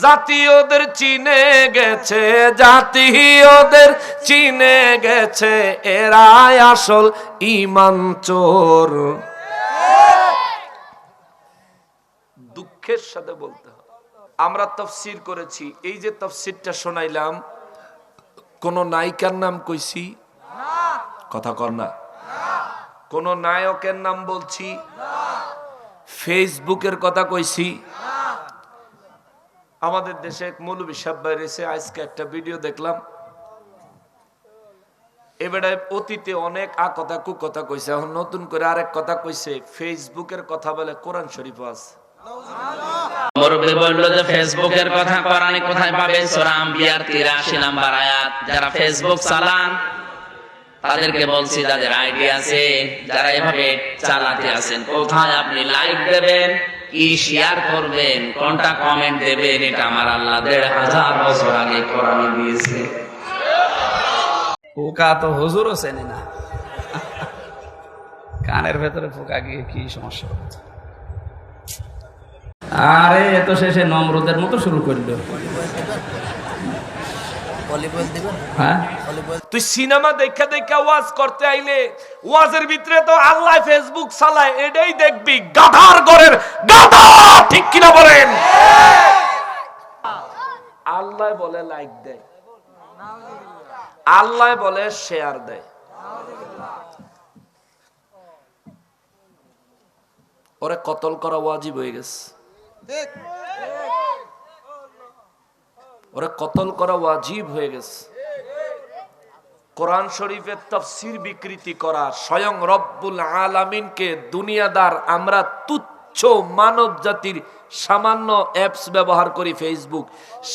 জাতি ওদের চিনে গেছে জাতি চিনে গেছে, এরাই আসল ইমান চোর। দুঃখের সাথে বলতে হয়। আমরা তফসির করেছি, এই যে তফসিরটা শোনাইলাম, কোন নায়িকার নাম কইছি? কথা কর না। কোন নায়কের নাম বলছি? ফেসবুকের কথা কইছি? আমাদের দেশে এক মৌলবী সাহেব বাইরেছে আজকে একটা ভিডিও দেখলাম। এবারে অতীতে অনেক আ কথা কু কথা কইছে, এখন নতুন করে আরেক কথা কইছে ফেসবুকের কথা বলে কোরআন শরীফ আছে। মুরব্বী বলল যে ফেসবুকের কথা কোরআনে কোথায় পাবে? সূরা আম্বিয়ার 83 নাম্বার আয়াত। যারা ফেসবুক চালান বলছি আছে, যারা এভাবে চালাতে আছেন, কোথায় আপনি লাইক দেবেন? কি শেয়ার করবেন? কোনটা কমেন্ট দেবেন? এটা আমার আল্লাহ দেড় হাজার বছর আগে কোরআনে দিয়েছে। পোকা তো হুজুরও চেনে না। কানের ভেতরে পোকা গিয়ে কি সমস্যা হচ্ছে? আরে এত শেষে নমরুদের মতো শুরু করল। তুই সিনেমা দেখা দেখা ওয়াজ করতে আইলে ওয়াজের ভিতরে তো আল্লাহ ফেসবুক চালায় এটাই দেখবি গাধার ঘরের গাধা ঠিক কিনা বলেন? আল্লাহ বলে লাইক দেয়। আল্লাহ বলে শেয়ার দেয়। ওরে কতল করা ওয়াজিব হয়ে গেছে। ওরে কতল করা ওয়াজিব হয়ে গেছে। কোরআন শরীফের তফসির বিকৃতি করা, স্বয়ং রব্বুল আলামিনকে দুনিয়াদার আমরা তুচ্ছ মানব জাতির সামান্য অ্যাপস ব্যবহার করি ফেসবুক।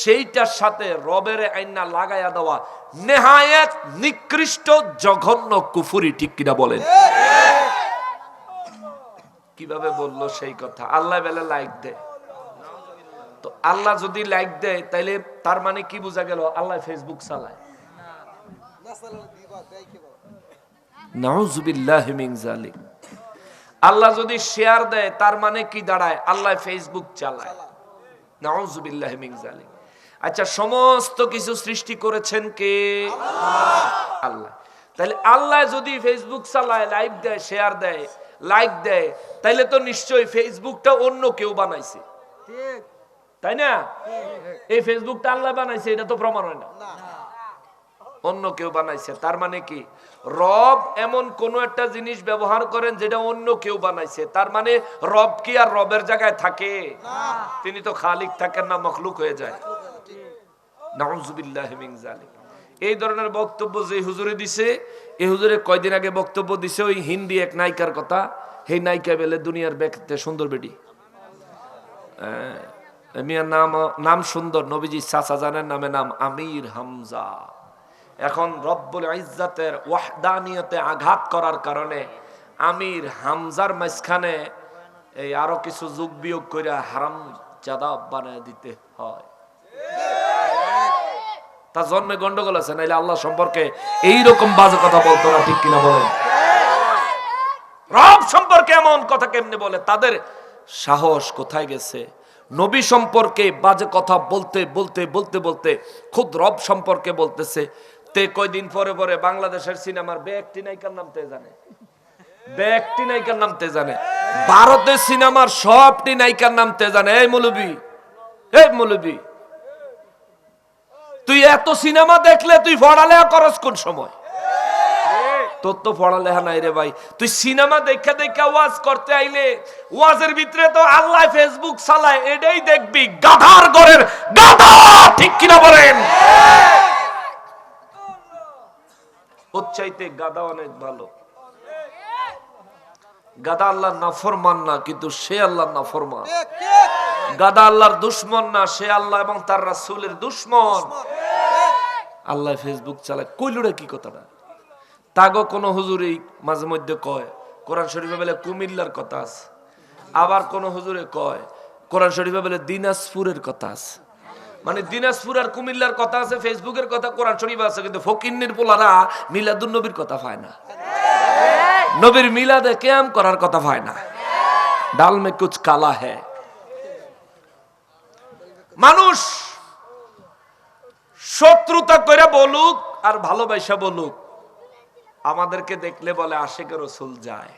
সেইটার সাথে রবের আইনা লাগাইয়া দেওয়া, নেহায়েত নিকৃষ্ট জঘন্য কুফুরি, ঠিক কিনা বলেন? কীভাবে বলল সেই কথা? আল্লাহ বেলা লাইক দেয় তো আল্লাহ যদি লাইক দেয়, তাইলে তার মানে কি বোঝা গেল? আল্লাহ ফেসবুক চালায়। আল্লাহ যদি শেয়ার দেয়, তার মানে কি দাঁড়ায়? আল্লাহ ফেসবুক চালায়। আচ্ছা সমস্ত কিছু সৃষ্টি করেছেন কে? আল্লাহ। তাহলে আল্লাহ যদি ফেসবুক চালায় লাইভ দেয় শেয়ার দেয় লাইক দেয়, তাইলে তো নিশ্চয়ই ফেসবুকটা অন্য কেউ বানাইছে। তাই না? এই ফেসবুকটা আল্লাহ বানাইছে এটা তো প্রমাণ হয় না। অন্য কেউ বানাইছে তার মানে কি? রব এমন কোন একটা জিনিস ব্যবহার করেন যেটা অন্য কেউ বানাইছে তার মানে রব কি আর রবের জায়গায় থাকে? তিনি তো খালিক থাকেন না মখলুক হয়ে যায়। এই ধরনের বক্তব্য যে হুজুরে দিছে এই হুজুরে কয়দিন আগে বক্তব্য দিছে ওই হিন্দি এক নায়িকার কথা। সেই নায়িকা বেলে দুনিয়ার ব্যক্তিতে সুন্দর বেটি। আহ, মিয়ার নাম নাম সুন্দর, নবীজি চাচা জানের নামে নাম আমির হামজা। এখন রব্বুল ইজ্জাতের ওয়াহদানিয়তে আঘাত করার কারণে আমির হামজার মাঝখানে এই আরও কিছু যোগ বিয়োগ করে হারাম জাদা বানায় দিতে হয়। তার জন্মে গন্ডগোল আছে, নাইলে আল্লাহ সম্পর্কে এই রকম বাজে কথা বলতো না, ঠিক কিনা বলেন? রব সম্পর্কে এমন কথা কেমনে বলে? তাদের সাহস কোথায় গেছে? নবী সম্পর্কে বাজে কথা বলতে বলতে বলতে বলতে খুদ রব সম্পর্কে বলতেছে। তে কয়দিন পরে পরে বাংলাদেশের সিনেমার ব্যক্তি নায়িকার নাম তে জানে? নায়িকার নাম তে জানে। ভারতের সিনেমার সবটি নায়িকার নাম তে জানে। এই মৌলবি এই মৌলবি, তুই এত সিনেমা দেখলে তুই পড়ালেখা করস কোন সময়? তোর তো পড়ালেখা নাই রে ভাই। তুই সিনেমা দেখা দেখা ওয়াজ করতে আইলে, ওয়াজের ভিতরে তো আল্লাহ ফেসবুক চালায়, এটাই দেখবি, গাধার ঘরের গাধা, ঠিক কিনা বলেন? ওর চাইতে গাধা অনেক ভালো। গাদা আল্লাহর নাফরমান না, কিন্তু সে আল্লাহর নাফরমান। গাদা আল্লাহর দুশ্মন না, সে আল্লাহ এবং তার রাসূলের দুশ্মন। আল্লাহ ফেসবুক চালায়। কইলুড়ে কি কথাটা? তাগো কোন হুজুরি মাঝে মধ্যে কয়, কোরআন শরীফে বলে কুমিল্লার কথা আছে। আবার কোন হুজুরে কয়, কোরআন শরীফে বলে দিনাজপুরের কথা আছে। মানে দিনাজপুর আর কুমিল্লার কথা আছে, ফেসবুকের কথা, কোরআন শরীফ আছে, কিন্তু ফকিন্নির পোলারা মিলাদুন নবীর কথা পায় না। নবীর মিলাদে ক্যাম করার কথা পায় না। ডাল মে কুচ কালা হ্যাঁ মানুষ শত্রুতা করে বলুক আর ভালোবাসা বলুক আমাদেরকে দেখলে বলে আশেখ রসুল যায়।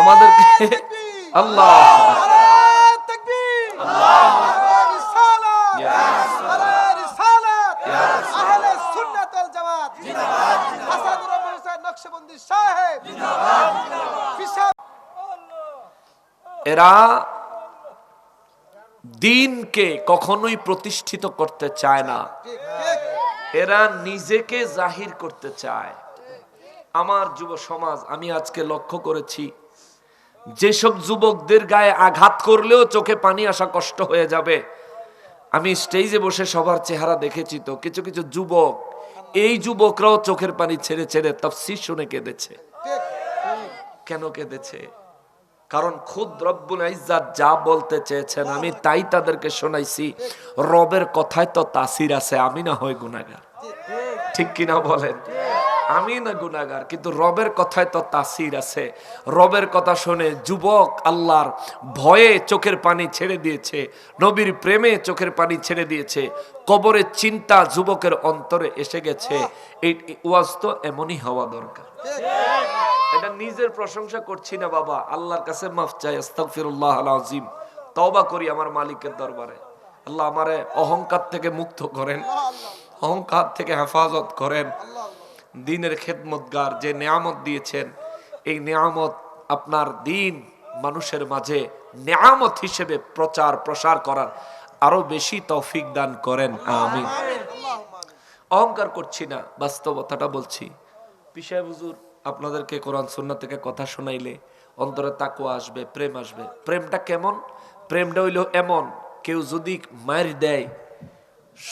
আমাদেরকে আল্লাহ। এরা দিনকে কখনোই প্রতিষ্ঠিত করতে চায় না। এরা নিজেকে জাহির করতে চায়। আমার যুব সমাজ, আমি আজকে লক্ষ্য করেছি, যেসব যুবকদের গায়ে আঘাত করলেও চোখে পানি আসা কষ্ট হয়ে যাবে। আমি স্টেজে বসে সবার চেহারা দেখেছি তো, কিছু কিছু যুবক, এই যুবকরাও চোখের পানি ছেড়ে ছেড়ে তফসির শুনে কেঁদেছে। কেন কেঁদেছে? কারণ খুদ রব্বুল ইজ্জাত যা বলতে চেয়েছেন আমি তাই তাদেরকে শোনাইছি। রবের কথায় তো তাসির আছে, আমি না হয় গুনাগার ঠিক কিনা বলেন? আমি না গুনাগার কিন্তু রবের কথায় তো তাসির আছে। রবের কথা শুনে যুবক আল্লাহর ভয়ে চোখের পানি ছেড়ে দিয়েছে, নবীর প্রেমে চোখের পানি ছেড়ে দিয়েছে কবরের চিন্তা যুবকের অন্তরে এসে গেছে। এই ওয়াজ তো এমনই হওয়া দরকার। এটা নিজের প্রশংসা করছি না বাবা। আল্লাহর কাছে মাফ চাই আস্তাগফিরুল্লাহ আল আজিম তওবা করি আমার মালিকের দরবারে। আল্লাহ আমারে অহংকার থেকে মুক্ত করেন অহংকার থেকে হেফাজত করেন। দিনের খেদমতগার যে নিয়ামত দিয়েছেন এই নিয়ামত আপনার দিন মানুষের মাঝে নিয়ামত হিসেবে প্রচার প্রসার করার আরও বেশি তৌফিক দান করেন। আমিন। অহংকার করছি না বাস্তবতাটা বলছি। পিসায় হুজুর আপনাদেরকে কোরআন সুন্না থেকে কথা শোনাইলে অন্তরে তাকুয়া আসবে প্রেম আসবে। প্রেমটা কেমন? প্রেমটা হইল এমন কেউ যদি মার দেয়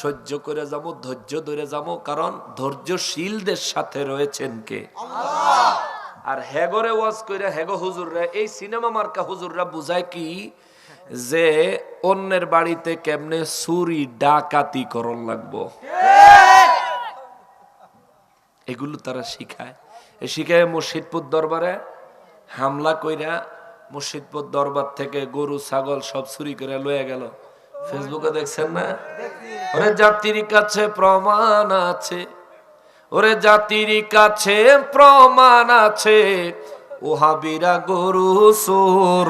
সহ্য করে যাব ধৈর্য ধরে যাব কারণ ধৈর্যশীলদের সাথে রয়েছেন কে? আর হেগরে ওয়াজ কইরা হেগো হুজুররা এই সিনেমা মার্কা হুজুররা বুঝায় কি? যে অন্যের বাড়িতে কেমনে চুরি ডাকাতি করন লাগবো। এগুলো তারা শিখায়। শিখায় মুর্শিদপুর দরবারে হামলা কইরা মুর্শিদপুর দরবার থেকে গরু, ছাগল সব চুরি করে লয়ে গেল। ফেসবুকে দেখছেন না? ওরে জাতির কাছে প্রমাণ আছে। ওরে জাতির কাছে প্রমাণ আছে। ওহাবিরা গরু, চোর।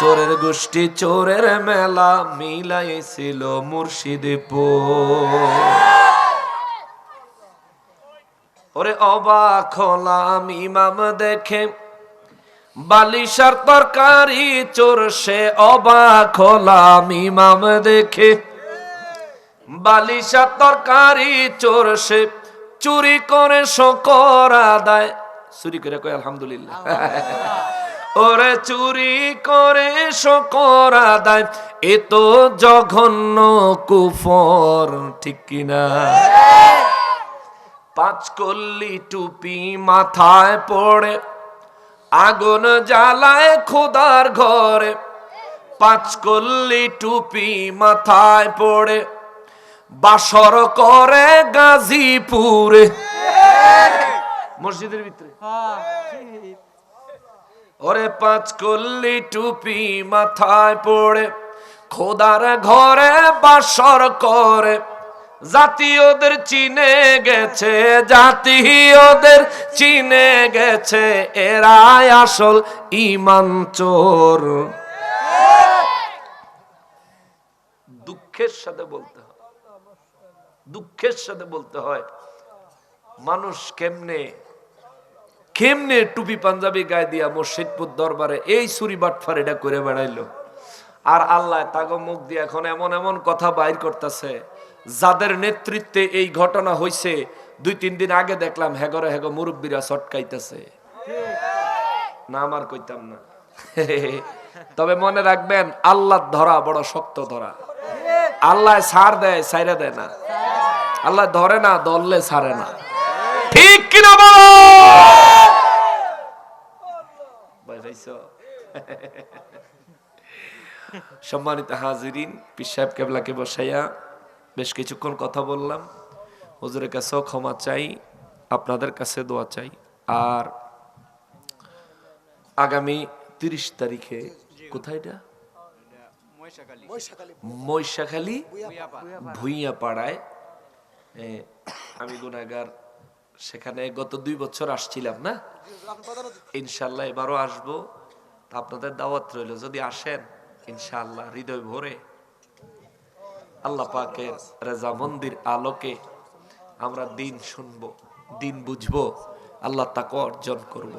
চোরের গোষ্ঠী, চোরের মেলা মিলাইছিল মুর্শিদপুর ওরে অবাক হলাম ইমাম দেখে বালিশার তরকারি চোর সে অবাক হলাম ইমাম দেখে বালিশার তরকারি চোর সে চুরি করে শকর আদায়। চুরি করে কয় আলহামদুলিল্লাহ। ওরে চুরি করে শকর আদায় এ তো জঘন্য কুফর ঠিক কিনা? পাঁচ কল্লি টুপি মাথায় পড়ে, আগুন জ্বালায় খোদার ঘরে। পাঁচ কল্লি টুপি মাথায় পড়ে, বাসর করে গাজীপুরে। মসজিদের ভিতরে। ওরে পাঁচ কল্লি টুপি মাথায় পড়ে, খোদার ঘরে বাসর করে। জাতীয়দের চিনে গেছে, জাতীয়দের চিনে গেছে, এরাই আসল ইমান চোর। দুঃখের সাথে বলতে হয়, দুঃখের সাথে বলতে হয়, মানুষ কেমনে কেমনে টুপি পাঞ্জাবি গায়ে দিয়া মসজিদপুর দরবারে এই ছুরি বাটফার এটা করে বেড়াইলো? আর আল্লাহ তাগো মুখ দিয়ে এখন এমন এমন কথা বাইর করতেছে যাদের নেতৃত্বে এই ঘটনা হইছে, দুই তিন দিন আগে দেখলাম হেগরে হেগ মুরব্বীরা চটকাইতেছে না, আমার কইতাম না। তবে মনে রাখবেন আল্লাহ ধরা বড় শক্ত ধরা। আল্লাহ ছাড় দেয় ছাইরা দেয় না। আল্লাহ ধরে না দললে ছাড়ে না। ঠিক কিনা বলো? সম্মানিত হাজিরিন পীর সাহেব কেবলাকে বসাইয়া বেশ কিছুক্ষণ কথা বললাম। হুজুরের কাছেও ক্ষমা চাই, আপনাদের কাছে দোয়া চাই। আর আগামী তিরিশ তারিখে কোথায়টা মৈশাখালী ভুইয়া পাড়ায় আমি গুনাগার সেখানে গত দুই বছর আসছিলাম না? ইনশাল্লাহ এবারও আসব। আপনাদের দাওয়াত রইল, যদি আসেন, ইনশাল্লাহ, হৃদয় ভরে। আল্লাহ পাকের রেজা মন্দির আলোকে আমরা দিন শুনব দিন বুঝব আল্লাহ তাকে অর্জন করব।